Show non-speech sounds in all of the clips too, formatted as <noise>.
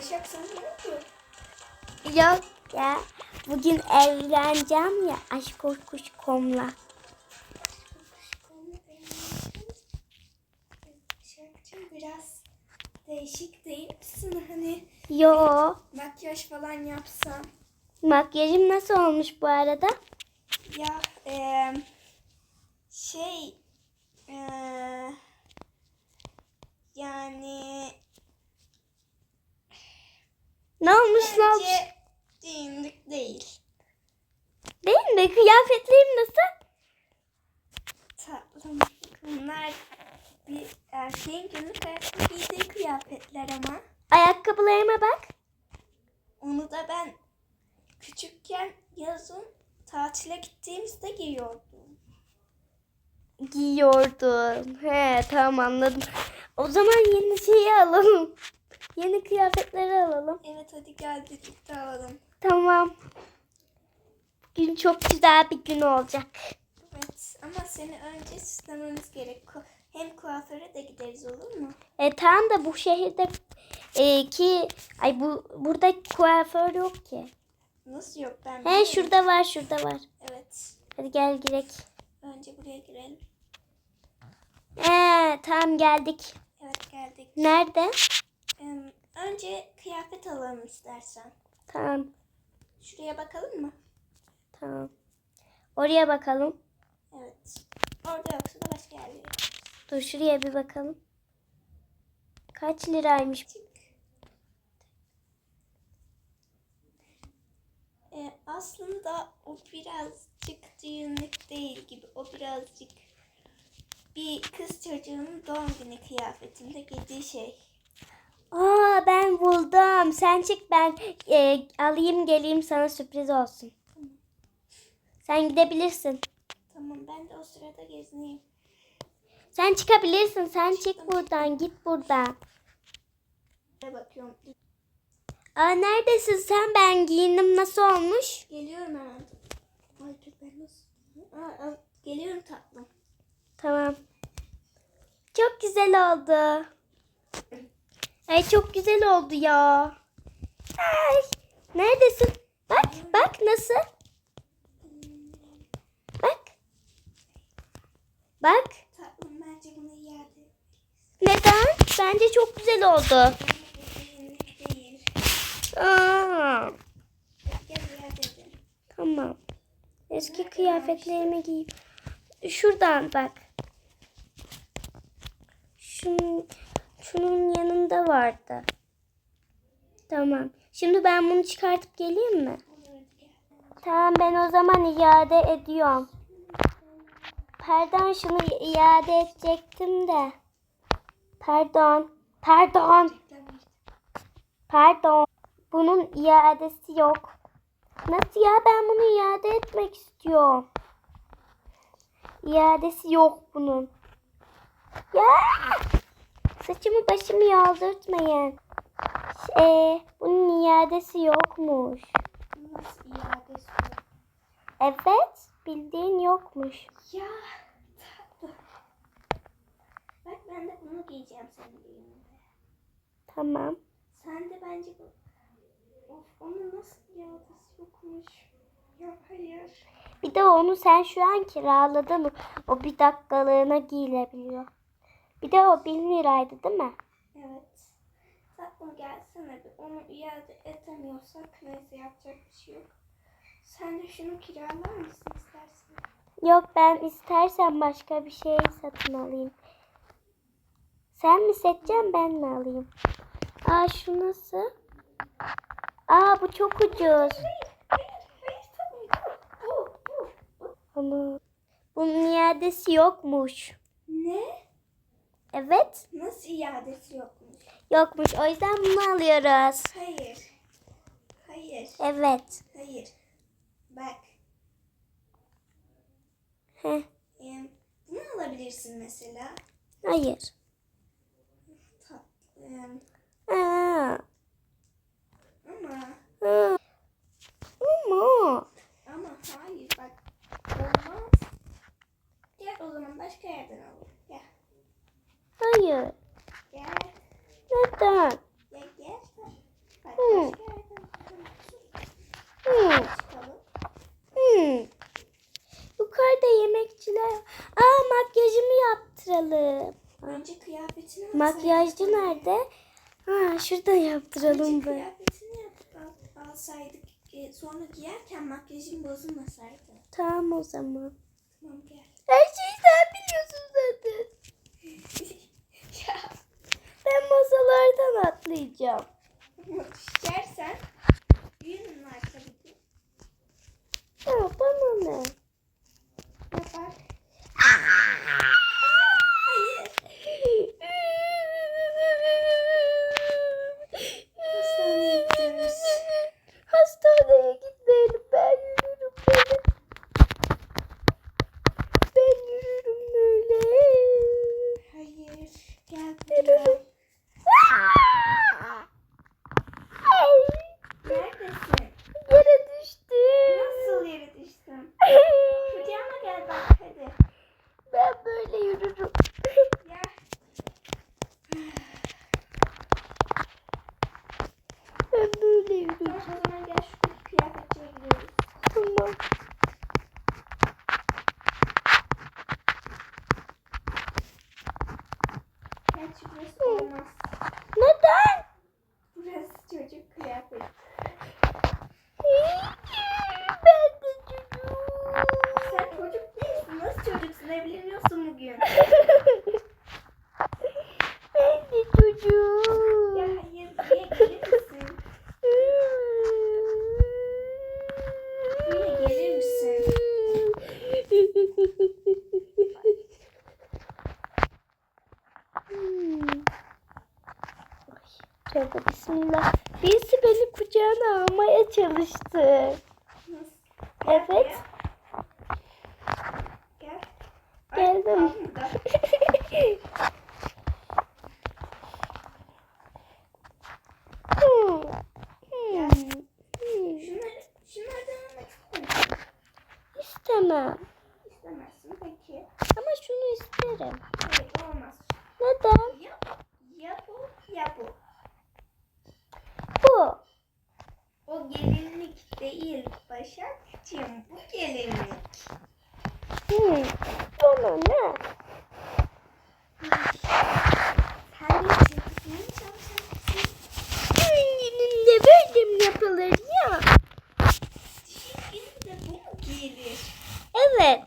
Sen ne oldu? Yok ya. Bugün evleneceğim ya aşk korkuş komla. Biraz değişik değil misin? Hani Yo. makyaj falan yapsam. Makyajım nasıl olmuş bu arada? Ya eee, şey eee, yani Ne olmuş ne olmuş? düğünlük değil. Değil mi? Kıyafetlerim nasıl? Tatlım. Bunlar bir erkeğin günlük hayatta giydiği kıyafetler ama. Ayakkabılarıma bak. Onu da ben küçükken yazın tatile gittiğimizde giyiyordum. Giyiyordum. He tamam anladım. O zaman yeni şeyi alalım. Yeni kıyafetleri alalım. Evet hadi gel birlikte alalım. Tamam. Bugün çok güzel bir gün olacak. Evet ama seni önce süslememiz gerek. Hem kuaföre de gideriz olur mu? E tamam da bu şehirde e, ki ay bu burada kuaför yok ki. Nasıl yok ben He şurada var şurada var. Evet. Hadi gel girek. Önce buraya girelim. Ee, tamam geldik. Evet geldik. Nerede? Önce kıyafet alalım istersen. Tamam Şuraya bakalım mı? tamam. Oraya bakalım. Evet. Orada yoksa da başka yerlere. Dur şuraya bir bakalım. Kaç liraymış? Çık. Ee, aslında o birazcık düğünlük değil gibi. O birazcık bir kız çocuğunun doğum günü kıyafetinde giydiği şey. Aa ben buldum. Sen çık ben e, alayım geleyim sana sürpriz olsun. Sen gidebilirsin. Tamam ben de o sırada gezineyim. Sen çıkabilirsin. Sen çık buradan. Git buradan. Bakıyorum. Aa neredesin sen? Ben giyindim. Nasıl olmuş? Geliyorum hemen. Ay dur ben nasıl? Aa, aa, geliyorum tatlım. Tamam. Çok güzel oldu. Ay çok güzel oldu ya. Ay, neredesin? Bak bak nasıl? Bak. Bak. Tatlım bence bunu iade. Neden? Bence çok güzel oldu. Değil. Aa, Gel iade edelim. tamam. Eski kıyafetlerimi giyeyim. Şuradan bak. Şunun, şunun yanında vardı. Tamam. Şimdi ben bunu çıkartıp geleyim mi? Tamam ben o zaman iade ediyorum. Pardon şunu iade edecektim de. Pardon. Pardon. Pardon. Bunun iadesi yok. Nasıl ya ben bunu iade etmek istiyorum. İadesi yok bunun. Ya! Saçımı başımı yoldurtmayın. Ee, bunun iadesi yokmuş. Nasıl iadesi yok? Evet, bildiğin yokmuş. Ya tatlı. Bak ben de bunu giyeceğim senin düğününde. Tamam. Sen de bence bu... Of onun nasıl iadesi yokmuş? Ya hayır. Bir de onu sen şu an kiraladın. O bir dakikalığına giyilebiliyor. Bir de o bin liraydı değil mi? Evet. Tatlım gelsene bir. Onu iade edemiyorsak neyse yapacak bir şey yok. Sen de şunu kiralar mısın istersen? Yok ben istersen başka bir şey satın alayım. Sen mi seçeceksin ben mi alayım? Aa şu nasıl? Aa bu çok ucuz. Ama bunun iadesi yokmuş. Ne? Evet Nasıl iadesi yokmuş? yokmuş. O yüzden bunu alıyoruz. Hayır. Hayır. Evet. Hayır. Bak. Heh, em, bunu alabilirsin mesela. hayır. Ta, em, Aa, ama aa. Ama. ama hayır bak. Olmaz. Gel o zaman başka yerden alalım. Hayır. Gel. Neden? Hmm. Hmm. Yukarıda yemekçiler. Aa makyajımı yaptıralım. Önce kıyafetini. Makyajcı nerede? Ha şurada yaptıralım Önce kıyafetini yapıp al, alsaydık. E, sonra giyerken makyajım bozulmasaydı. Tamam o zaman. Tamam gel. Her şeyi sen biliyorsun Ben masalardan atlayacağım. düşersen düğünün var tabii ki. Ya bana ne? Ya bak. Hayır. Hastaneye gidiyoruz. Hastaneye gitmeyelim. Ben yürürüm böyle. Ben yürürüm böyle. Hayır. Gel buraya. Yürürüm. Ay, Neredesin? Yere düştüm. Nasıl yere düştün? Kucağıma gel bak hadi. Ben böyle yürürüm. Gel. Ben böyle Tamam yürürüm. o zaman gel şu kıyafetçiye gidiyoruz. Tamam. Gerçi burası olmaz. Neden? Burası çocuk kıyafeti. Ben de çocuğum. Sen çocuk değilsin. Nasıl çocuksun? Evleniyorsun bugün. Ben de çocuğum. Ya hayır buraya gelir misin? Buraya gelir misin? Hmm. Tövbe bismillah. Birisi beni kucağına almaya çalıştı. Nasıl? Evet. Gel. Geldim. Ay, burada. Hmm. Hmm. Hmm. Şunları, şunlardan almak ister misin? İstemem. İstemezsin peki. Ama şunu isterim. Hayır olmaz. Neden? Ya, ya bu ya bu. Bu. O gelinlik değil Başakcığım. Bu gelinlik. Hmm. Bana ne? Sen bir çekimini çalışacaksın. Gününde böyle mi yapılır ya? Şimdi de bu mu giyilir? Evet.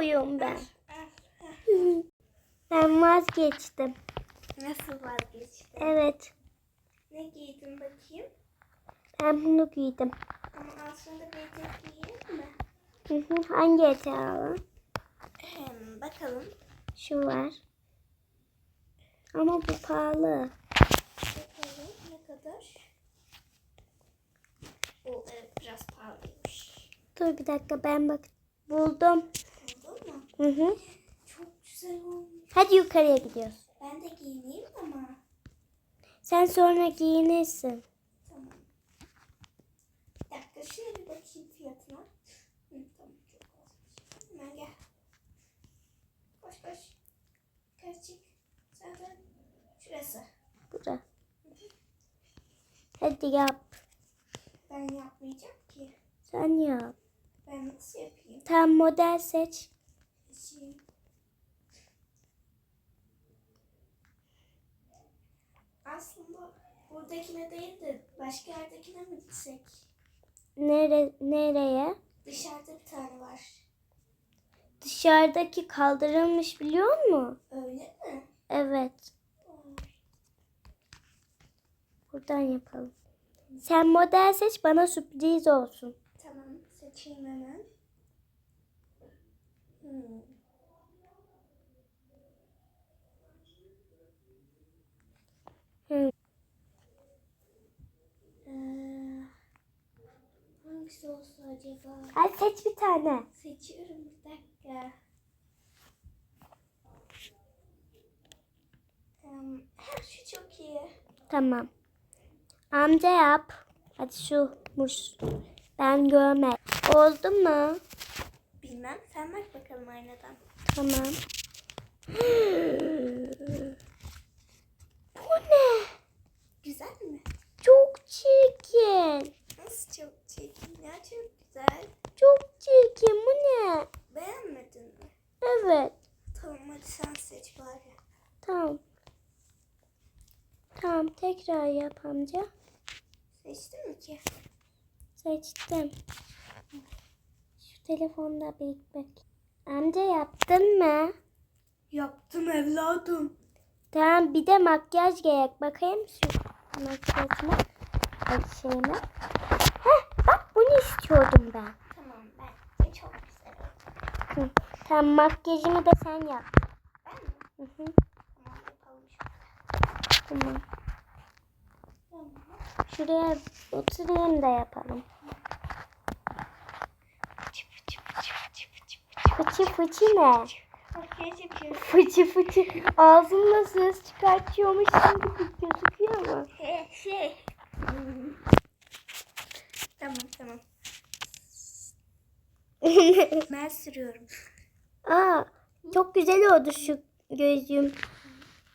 Alıyorum ben. Ben vazgeçtim. Nasıl vazgeçtin? Evet. Ne giydin bakayım? Ben bunu giydim. Ama aslında bir etek giyelim mi? Hı hı. Hangi eteği alalım? Hem, bakalım. Şu var. Ama bu pahalı. Bakalım ne kadar? O evet biraz pahalıymış. Dur bir dakika ben bak. Buldum. Hı hı. Çok güzel olmuş. Hadi yukarıya gidiyoruz. Ben de giyineyim ama. Sen sonra giyinirsin. Tamam. Bir dakika şöyle bir bakayım fiyatına. Hı, tamam çok azmış. Hemen gel. Koş koş. Yukarı çık. Zaten şurası. Bura. Hadi yap. Ben yapmayacağım ki. Sen yap. Ben nasıl yapayım? Tam model seç. Seçeyim. Aslında buradakine değil de başka yerdekine mi gitsek? Nere nereye? Dışarıda bir tane var. Dışarıdaki kaldırılmış biliyor musun? Öyle mi? Evet. Buradan yapalım. Sen model seç bana sürpriz olsun. Tamam seçeyim hemen. Hmm. Hangisi olsa acaba? Hadi seç bir tane. Seçiyorum bir dakika. Ha, şu çok iyi. Tamam. Amca yap. Hadi şumuş. Ben görme. Oldu mu? Bilmem sen bak bakalım aynadan. Tamam. <gasps> Bu ne? Güzel mi? Çok çirkin. Nasıl çok çirkin ya çok güzel. Çok çirkin bu ne? Beğenmedin mi? Evet. Tamam hadi sen seç bari. Tamam. Tamam tekrar yap amca. Seçtin mi ki? Seçtim. Şu telefonda bir bak. Amca yaptın mı? Yaptım evladım. Tamam bir de makyaj gerek. Bakayım şu makyajıma. Bak şeyime. Bunu istiyordum ben. Tamam bence çok güzel oldu. Tamam makyajımı da sen yap. Ben mi? Hı hı. Tamam yapalım şöyle. Tamam. Şuraya oturayım da yapalım. Fıçı fıçı ne? Fıçı fıçı. Ağzımla ses çıkartıyormuşsun gibi gözüküyor mu? <laughs> Şey. Tamam tamam. <laughs> Ben sürüyorum. Aa, çok güzel oldu şu gözlüğüm.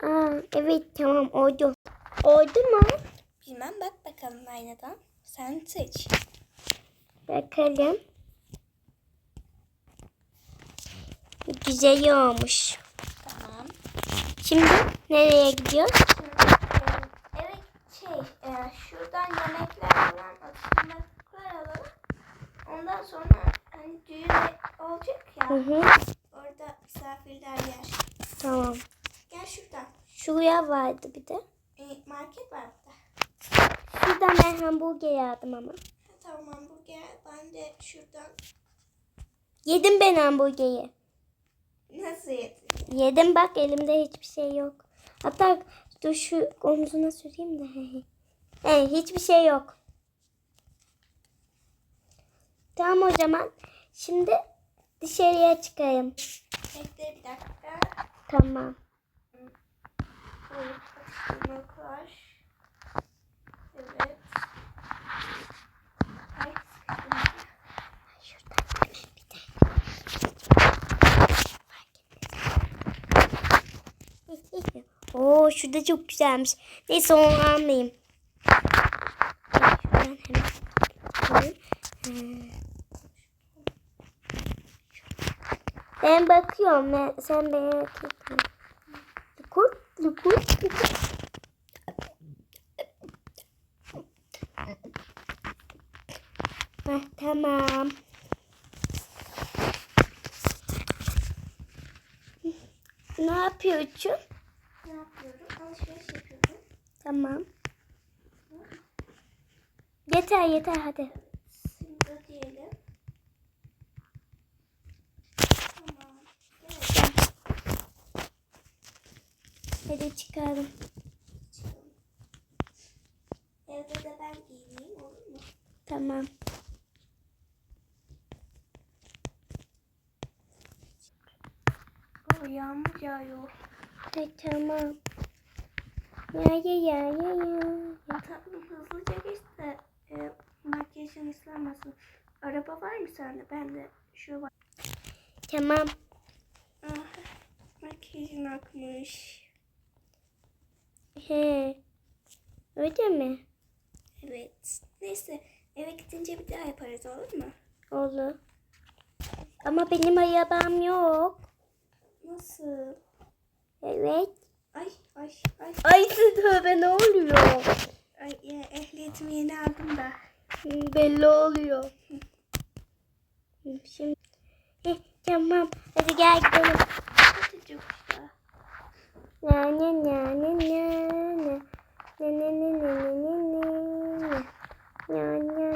Aa, evet tamam oldu. Oldu mu? Bilmem bak bakalım aynadan. Sen seç. Bakalım. Güzel olmuş. Tamam. Şimdi nereye gidiyoruz? Evet şey e, şuradan yemekler falan alalım. Ondan sonra hani düğün olacak ya. Hı hı. Orada misafirler yer. Tamam. Gel şuradan. Şuraya vardı bir de. E, market var burada. Şuradan ben hamburger aldım ama. Ha, tamam hamburger. Ben de şuradan Yedim ben hamburgeri. nasıl yedin? Yedim bak elimde hiçbir şey yok. Hatta dur şu omzuna süreyim de. <laughs> He, hiçbir şey yok. Tamam o zaman. Şimdi dışarıya çıkayım. Bekle bir dakika. Tamam. Atıştırmalıklar. Evet. <laughs> Oo şurada çok güzelmiş. Neyse onu almayayım. Şuradan hemen alayım. Hmm. Ben bakıyorum. Ben, sen merak etme. Lukur, lukur, lukur. Heh, tamam. Ne yapıyorsun? Ne yapıyorum? Alışveriş yapıyorum. Tamam. Yeter yeter hadi. Şimdi ödeyelim. Tamam. Evet. Hadi çıkalım. çıkalım. Evde de ben giyineyim olur mu? Tamam. O yağmur yağıyor. Hadi tamam. Ya ya ya ya ya. Tatlım hızlıca geç de e, makyajın ıslanmasın. Araba var mı sende? Ben de şu var. Tamam. Ah, makyajın akmış. He. Öyle mi? Evet. Neyse eve gidince bir daha yaparız olur mu? Olur. Ama benim arabam yok. Nasıl? Evet. Ay ay ay. Ay tövbe ne oluyor? Ay ya, ehliyetimi yeni aldım da. Hmm, Belli oluyor. <laughs> Şimdi. Heh, tamam. Hadi gel gidelim. Çocuk da. Na na na na na na. Na na na na na na na. Na na na.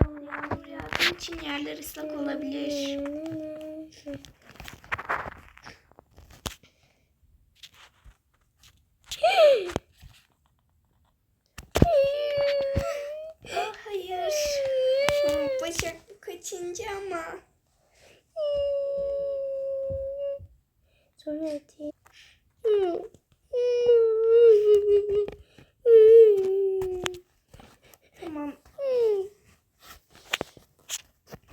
Yağmur yağdığı için yerler ıslak olabilir. Oh hayır. Oh, Başak kaçıncı ama. Sonra hadi. Tamam.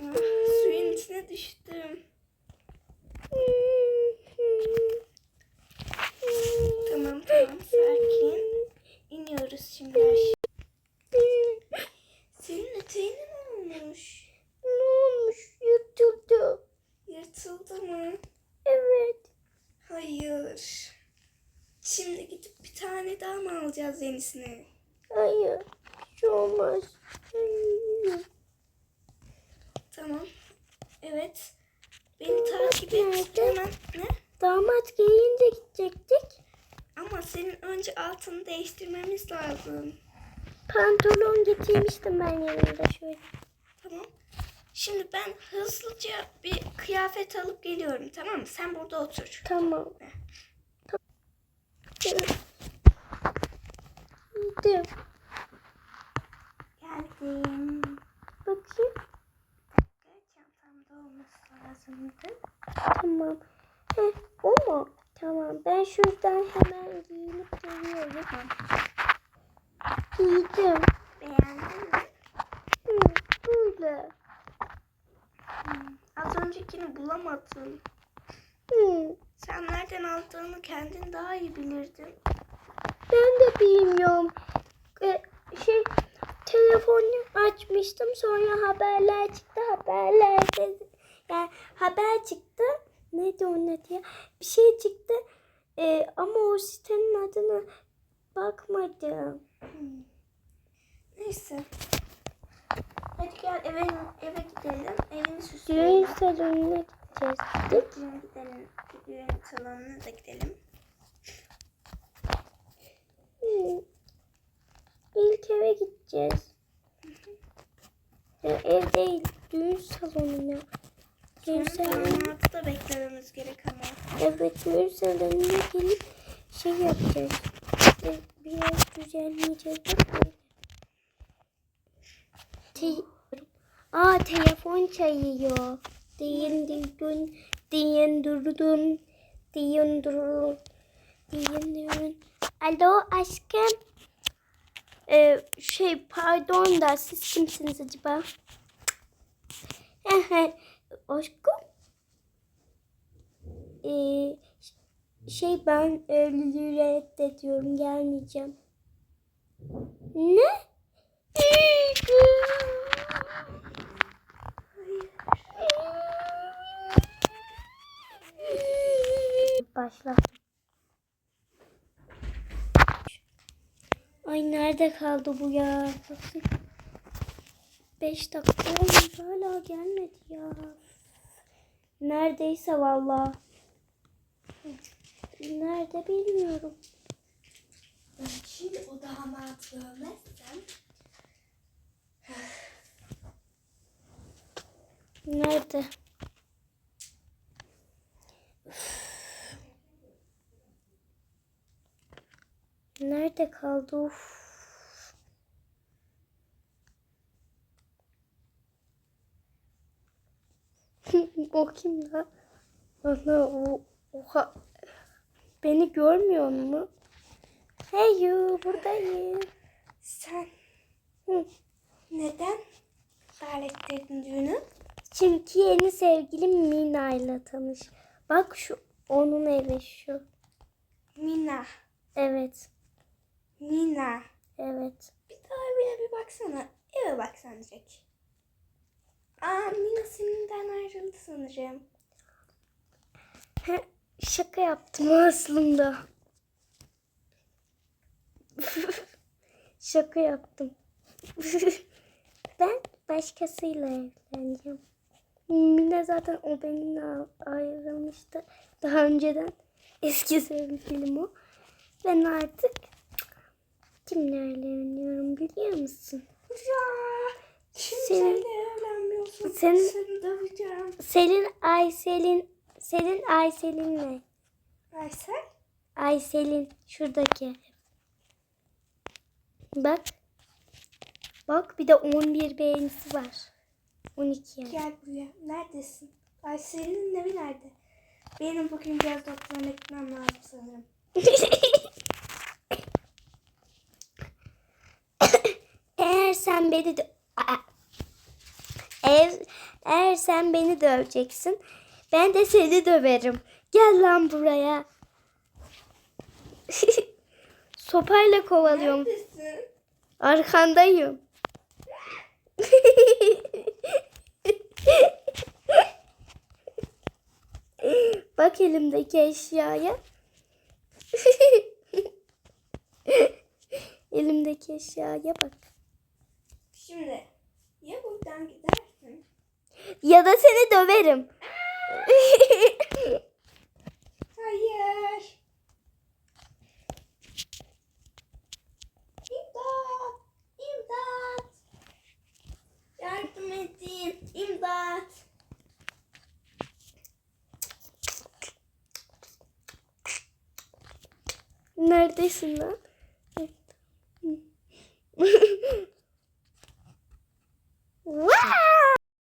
Ah, suyun içine düştüm. Tamam tamam sakin. İniyoruz şimdi aşağı. Senin eteğin ne olmuş? Ne olmuş? Yırtıldı. Yırtıldı mı? Evet. Hayır. Şimdi gidip bir tane daha mı alacağız yenisini? Hayır. Hiç olmaz. Hayır. Tamam. Evet. Beni takip et. nerede? Hemen. Ne? Damat giyince gidecektik. Ama senin önce altını değiştirmemiz lazım. Pantolon getirmiştim ben yanımda şöyle. Tamam. Şimdi ben hızlıca bir kıyafet alıp geliyorum tamam mı? Sen burada otur. Tamam. Gittim. Geldim. Bakayım. Çantamda olması lazımdı. Tamam. Heh, o mu? Tamam. Ben şuradan hemen giyinip geliyorum. Giydim. Beğendin mi? Hı, böyle. Hmm, Az öncekini bulamadım. Hı. Sen nereden aldığını kendin daha iyi bilirdin. Ben de bilmiyorum. Ee, şey telefonu açmıştım sonra haberler çıktı haberlerde yani haber çıktı neydi onun adı ya bir şey çıktı Ee, ama o sitenin adına bakmadım. Hmm. Neyse. Hadi gel eve, eve gidelim. Evini Düğün süsleyelim. salonuna gideceğiz. Düğün gidelim. Düğün salonuna da gidelim. Hı. İlk eve gideceğiz. Ya, ev değil düğün salonuna. Damadı da beklememiz gerek ama. Evet düğün salonuna gelip şey yapacağız. İşte biraz düzenleyeceğiz. Bak. Te- Aa telefon çalıyor. Diyin durdun. Diyin durdun. Diyin durdun. Diyin durdun. Alo aşkım. Ee, şey pardon da siz kimsiniz acaba? Aşkım. Ee, şey ben evliliği reddediyorum gelmeyeceğim. Ne? Başla. Ay nerede kaldı bu ya? Beş dakika olmuş hala gelmedi ya. Neredeyse valla. Nerede bilmiyorum. Ben şimdi o damat görmezsem Nerede? Nerede kaldı? Uf. O kim la? Ana o oha. Beni görmüyor mu? Hey you buradayım. sen Hı. neden davet ettin düğünü? Çünkü yeni sevgilim Mina ile tanış. Bak şu onun evi şu. Mina. Evet. Mina. Evet. Bir daha evine bir baksana. Eve bak sen direkt. Aa Mina seninden ayrıldı sanırım. Şaka yaptım aslında. <laughs> şaka yaptım. <laughs> ben başkasıyla evleneceğim. Mine zaten o benimle ayrılmıştı. Daha önceden eski sevgilim o. Ben artık kimle evleniyorum biliyor musun? Ya Senin- kimseyle evlenmiyorsun. Senin- Seni döveceğim. Selin Ayselin Selin Ayselin'le. Aysel. Ayselin şuradaki. Bak. Bak bir de 11 beğenisi var. 12 yani. Gel buraya. Neredesin? Aysel'in evi nerede? Benim bugün biraz doktoruna gitmem lazım sanırım. <laughs> Eğer sen beni de! Eğer, eğer sen beni döveceksin ben de seni döverim. Gel lan buraya. <laughs> Sopayla kovalıyorum. Neredesin? Arkandayım. <laughs> Bak elimdeki eşyaya. <laughs> Elimdeki eşyaya bak. Şimdi ya buradan gidersin ya da seni döverim. Hayır. İmdat. İmdat. Yardım edin. İmdat. Neredesin lan? <laughs>